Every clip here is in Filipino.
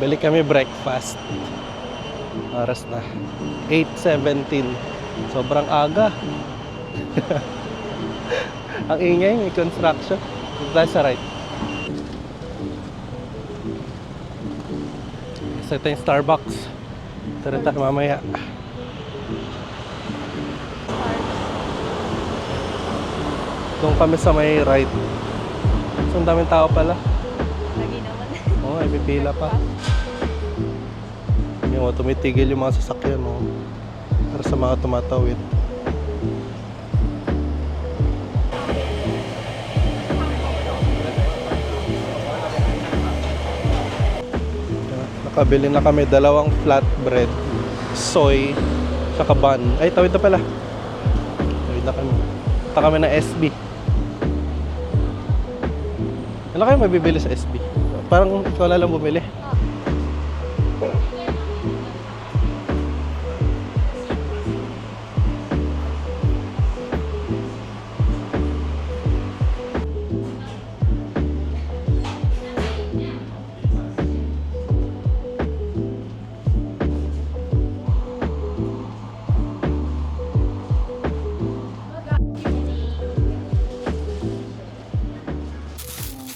Bili kami breakfast. Oras na. 8.17. Sobrang aga. Ang ingay, may construction. Sa right. Isa ito yung Starbucks. Tara tayo mamaya. Doon kami sa may right. So, ang daming tao pala. Lagi naman. Oo, oh, may pila pa. Mga tumitigil yung mga sasakyan, oh. Para sa mga tumatawid. Nakabili na kami dalawang flatbread, soy, saka bun. Ay, tawid na pala. Tawid na kami. Punta kami ng SB. Ano kayo mabibili sa SB? Parang ikaw na lang bumili.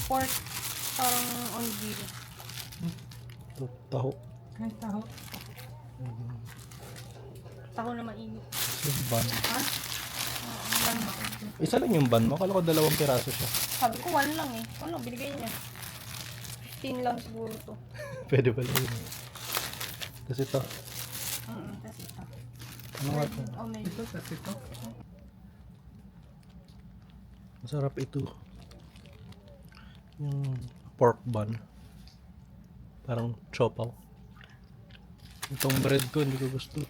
Pork. Parang on grill. Taho. Ay, taho. Taho na mainit. Yung bun. Ha? Isa lang yung bun mo. Akala ko dalawang piraso siya. Sabi ko, one lang eh. Ano, binigay niya. 15 lang siguro to. Pwede ba yun? Tapos ito. Mm, ito. Ano nga ito? Oh, may ito. Masarap ito. Yung pork bun. Parang chopaw. Itong bread ko, hindi ko gusto.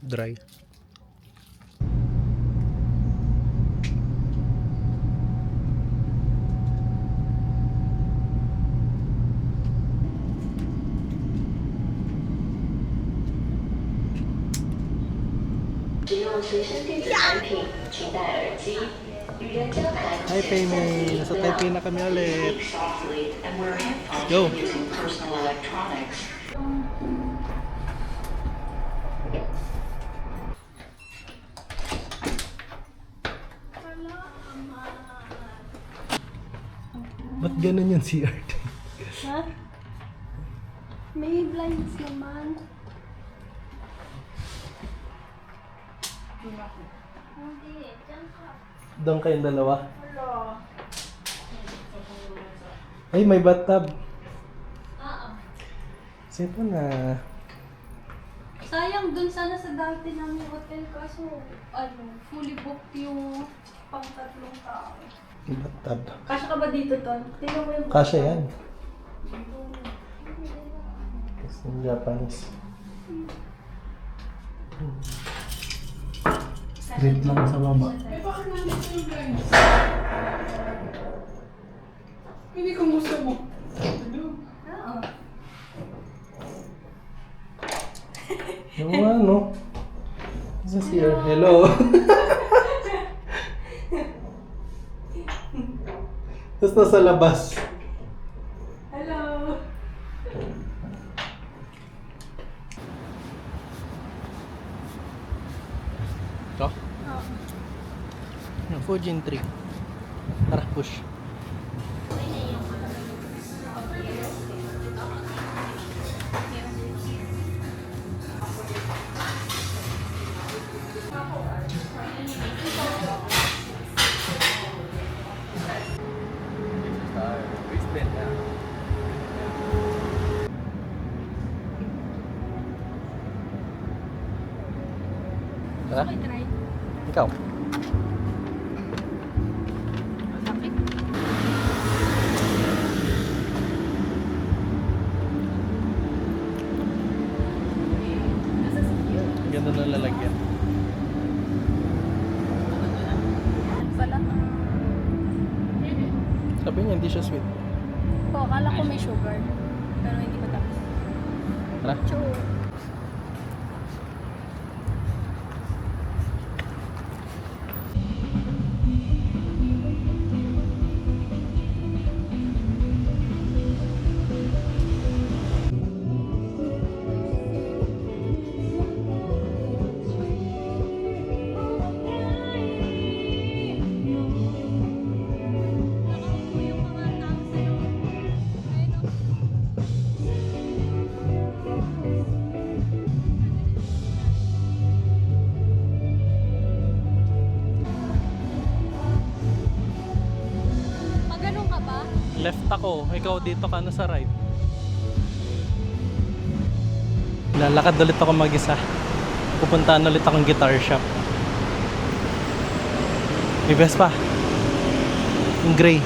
Dry. Hi, Payme. Nasa Taipei na kami ulit. Go! Ba't ganun yung CRT? Ha? May blinds naman. Hindi, dyan ka. Doon kayong dalawa. Hello. Ay, may bathtub. Oo. Sito na. Sayang dun sana sa dati namin hotel kaso ano, fully booked yung pang tatlong tao. May bathtub. Kasya ka ba dito, Ton? Tingnan mo yung Kasha yan. It's in Japanese. Red lang sa baba. Hindi kung gusto mo. Oo. Yung ano? This is here. Hello. Tapos nasa labas. Hello. Ito? Oo. Yung Fujin tree. Tara, push. Tara, Okay, ako. Ikaw dito ka na sa right. Lalakad ulit ako mag-isa. Pupuntahan ulit akong guitar shop. May best pa. Yung gray.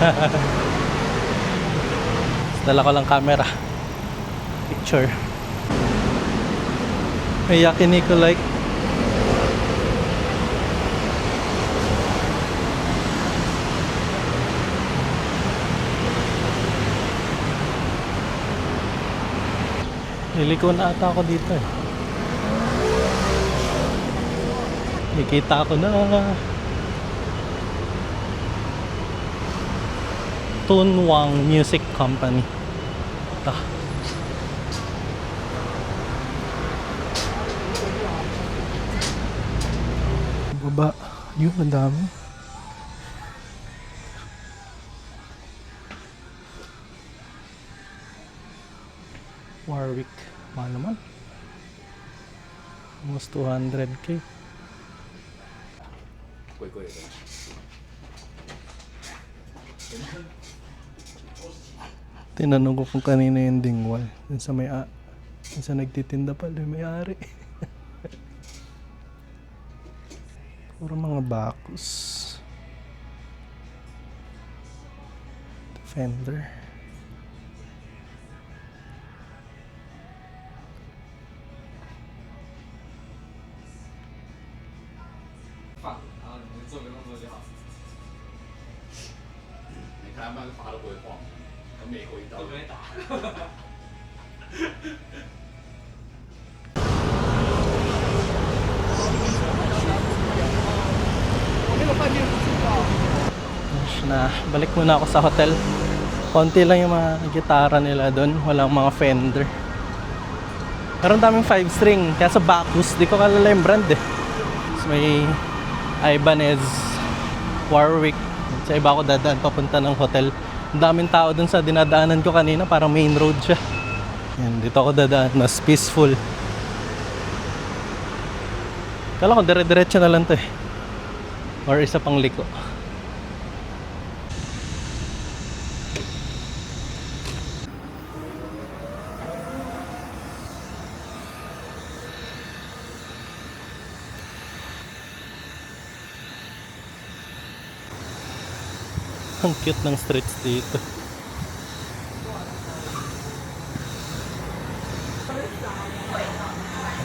Dala ko lang camera. Picture. May yakiniku like. Niliko na ata ako dito eh. Nakikita ko na. Tunwang Music Company. Ito. Baba. Yun, ang dami. Warwick mahal naman. Almost 200k kuy kuy tinanong ko kung kanina yung dingwal. Dun sa may a dun sa nagtitinda pa dun may ari puro mga bakus Fender 你看他们发都不会晃，跟美国一刀。没打。 Tapos na, balik muna ako sa hotel. Konti lang yung mga gitara nila doon. Walang mga Fender. Pero ang daming 5 string. Kaya sa Bacchus, di ko kalala yung brand eh. Tapos may Ibanez, Warwick. sa iba ako dadaan papunta ng hotel. Ang daming tao doon sa dinadaanan ko kanina. Parang main road siya. Yan, dito ako dadaan. Mas peaceful. Kala ko dire-diretso na lang to eh. Or isa pang liko. Ang cute ng streets dito.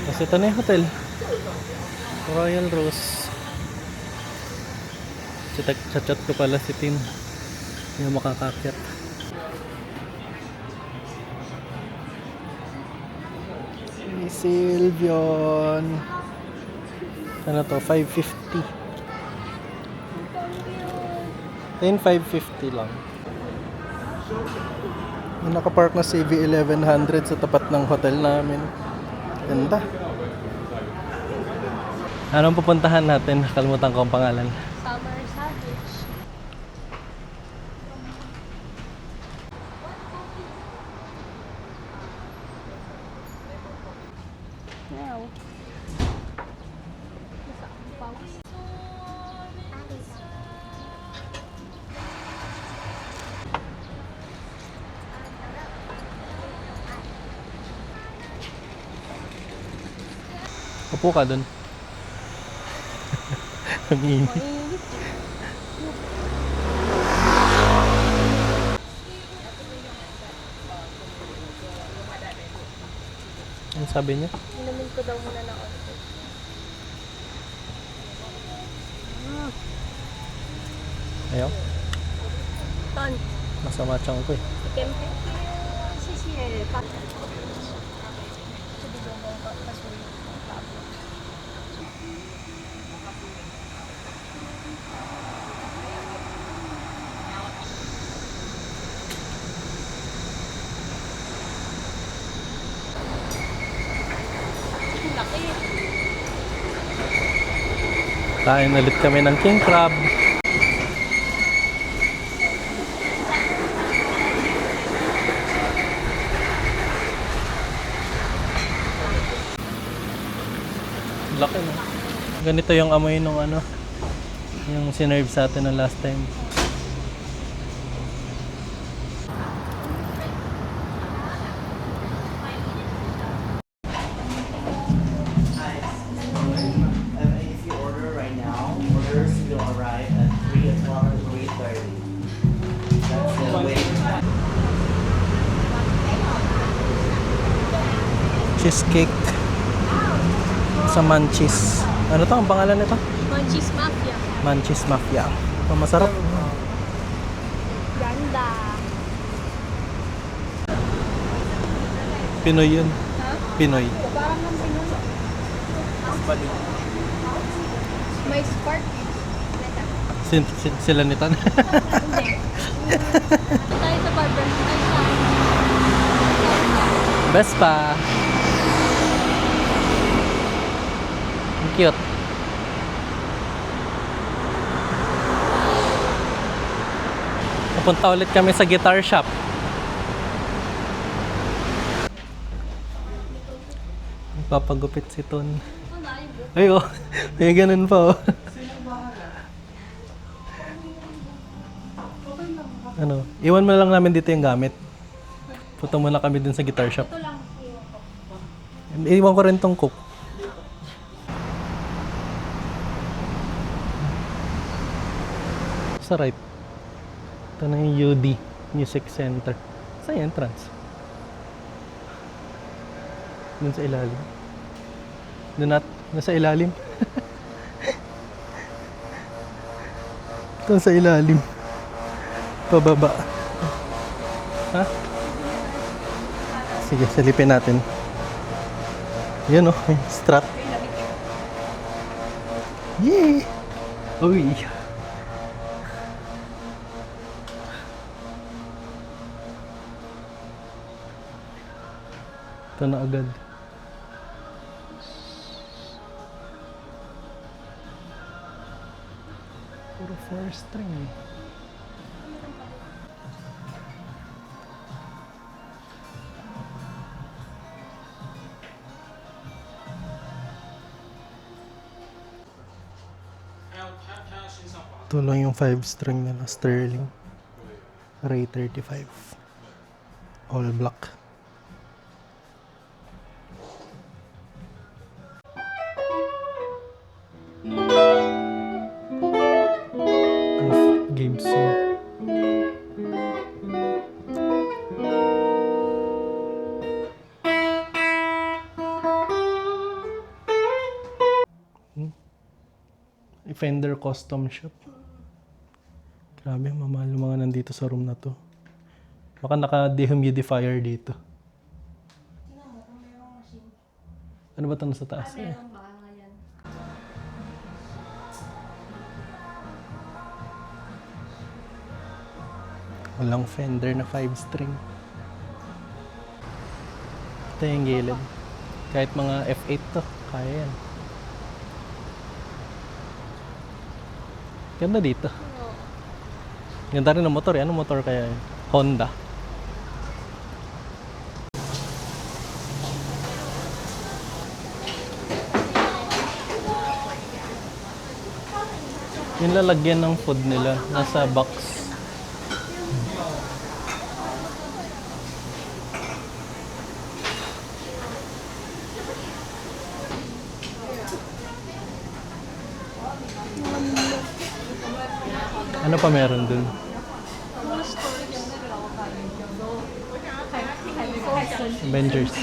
Tapos ito na yung hotel. Royal Rose. Chat, chat ko pala si Tin. Hindi makakakyat. Si Silvion. Ano to? 550. 10, 550 lang. Nakapark na CV 1100 sa tapat ng hotel namin. Ganda. Anong pupuntahan natin? Kalimutan ko ang pangalan. Upo ka dun. Ang init. Ano sabi niya? Inumin ko daw muna ng onte. Ayaw. Ton. Masama chong ko eh. Kempe. Sisiye. Pa. Laki. Kain ulit kami ng king crab. Laki no. Ganito yung amoy nung ano, yung sinerve sa atin ng last time. Cheesecake sa Manchis. Ano to? Ang pangalan nito? Munchies Mafia. Manchis Mafia. Oh, masarap. Ganda. Pinoy yun. Pinoy. Parang ng Pinoy. May spark. Sin- sin- sila nito. Hindi. tayo sa barber. Ay, sa... Vespa. Cute. Pupunta ulit kami sa guitar shop. Papagupit si Ton. Ay, oh. May ganun pa, oh. ano, iwan mo lang namin dito yung gamit. Punta muna kami dun sa guitar shop. Iwan ko rin tong cook. Sa right. Ito na yung UD Music Center. Sa entrance. Dun sa ilalim. Dun at, nasa ilalim. Ito sa ilalim. Pababa. Ha? Sige, silipin natin. Yan oh, may strap. Yay! Uy! Ito na agad. Puro four string eh. Ito lang yung 5 string nila, Sterling. Ray 35. All black. Custom Shop. Grabe, mamahal yung mga nandito sa room na to. Baka naka-dehumidifier dito. Ano ba ito nasa taas? Eh? Nga yan. Walang Fender na 5 string. Ito yung gilid. Kahit mga F8 to, kaya yan. Ganda dito. Ganda rin ng motor. eh. Motor kaya yun? Honda. Yung lalagyan ng food nila, nasa box. Ano pa meron dun? Avengers.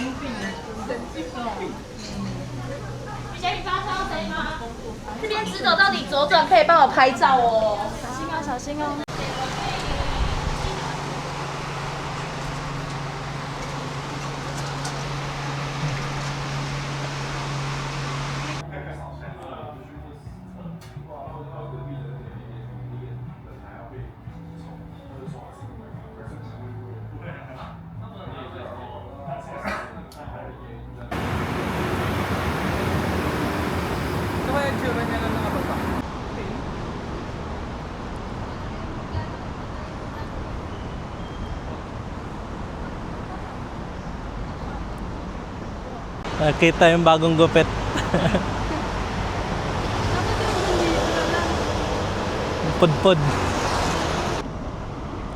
basura niya lang nakababa. Okay. Nakita yung bagong gupit. Pudpud.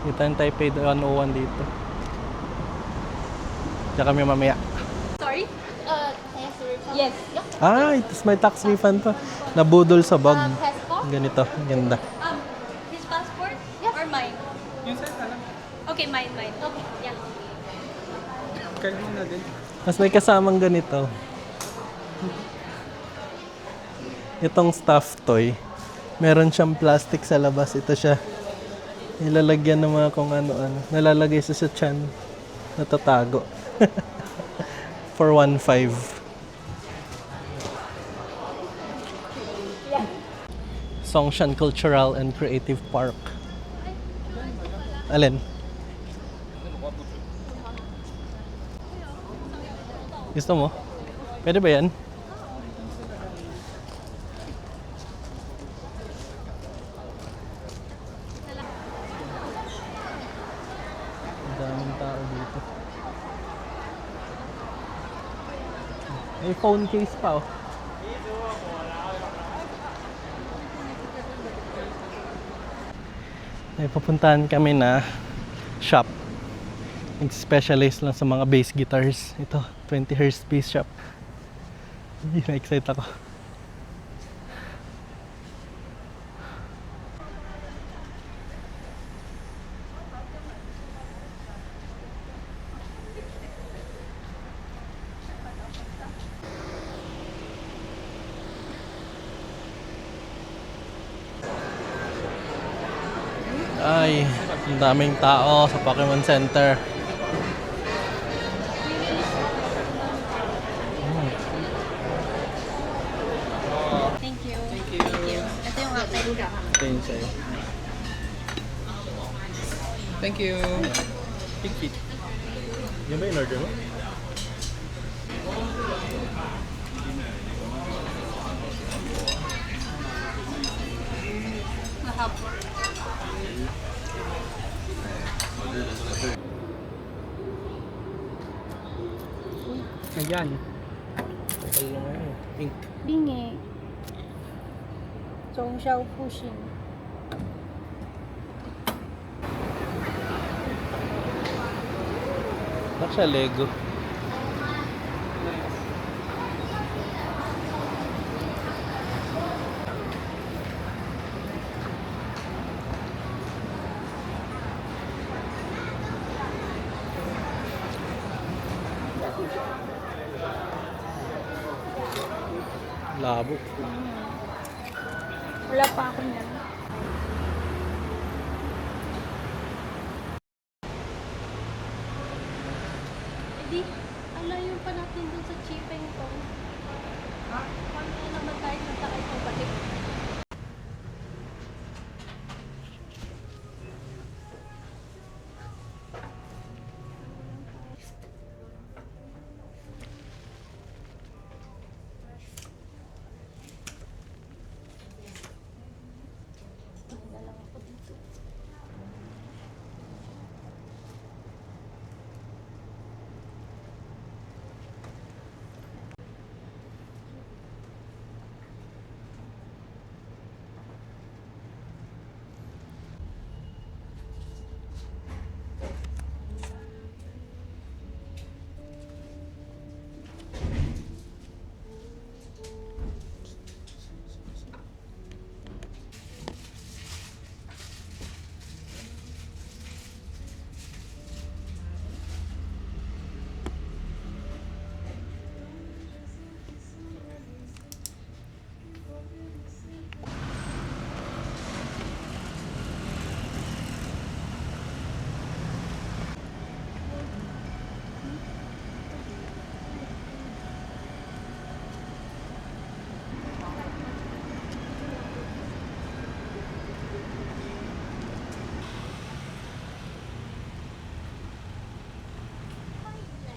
Kita yung Taipei 101 dito. Diyan kami mamaya. Sorry? Uh, yes. Ah, it's my tax refund pa nabudol sa bag. Um, Ganito, ganda. Um, his passport? Yes. Or mine? Yung sa lang. Okay, mine, mine. Okay, yeah. Card mo na din. Mas may kasamang ganito. Itong stuffed toy. Meron siyang plastic sa labas. Ito siya. Nilalagyan ng mga kung ano-ano. Nalalagay sa sa chan. Natatago. 415. Songshan Cultural and Creative Park. Alin? Gusto mo? Pwede ba yan? Daming phone case pa oh. May pupuntahan kami na shop. Nag-specialize lang sa mga bass guitars. Ito, 20 Hz bass shop. Hindi na-excite ako. Ay, ang daming tao sa Pokemon Center. Thank you. Thank you. Ito yung akin. Tingin sa'yo. Thank you. Pikit. Yan ba yung order mo? Ayan. Kapal lang ano. Pink. Bingi. Zhong Xiao Pushing. Bak siya Lego.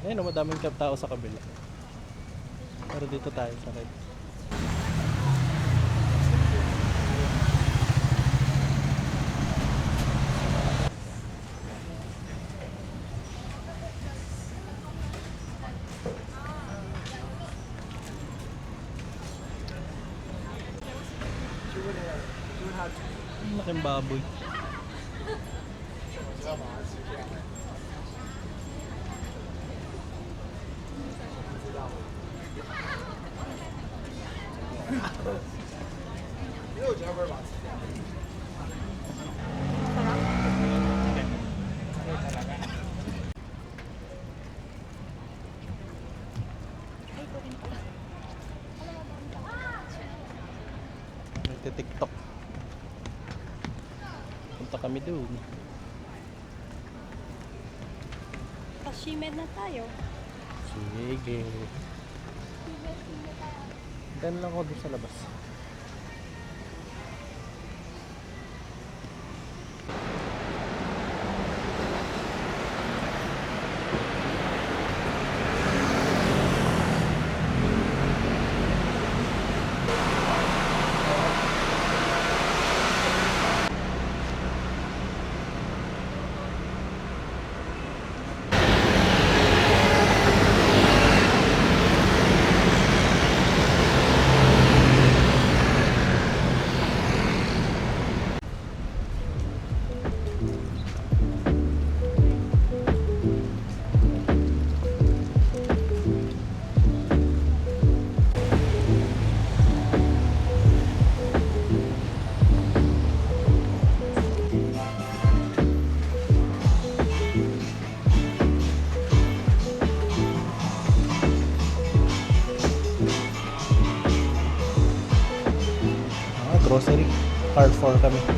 Ayun, madaming tao sa kabila. Pero dito tayo sa red. Laking baboy. Nagtitiktok. Punta kami doon. Pashimed na tayo. Sige. Dan lang ako doon sa labas. también.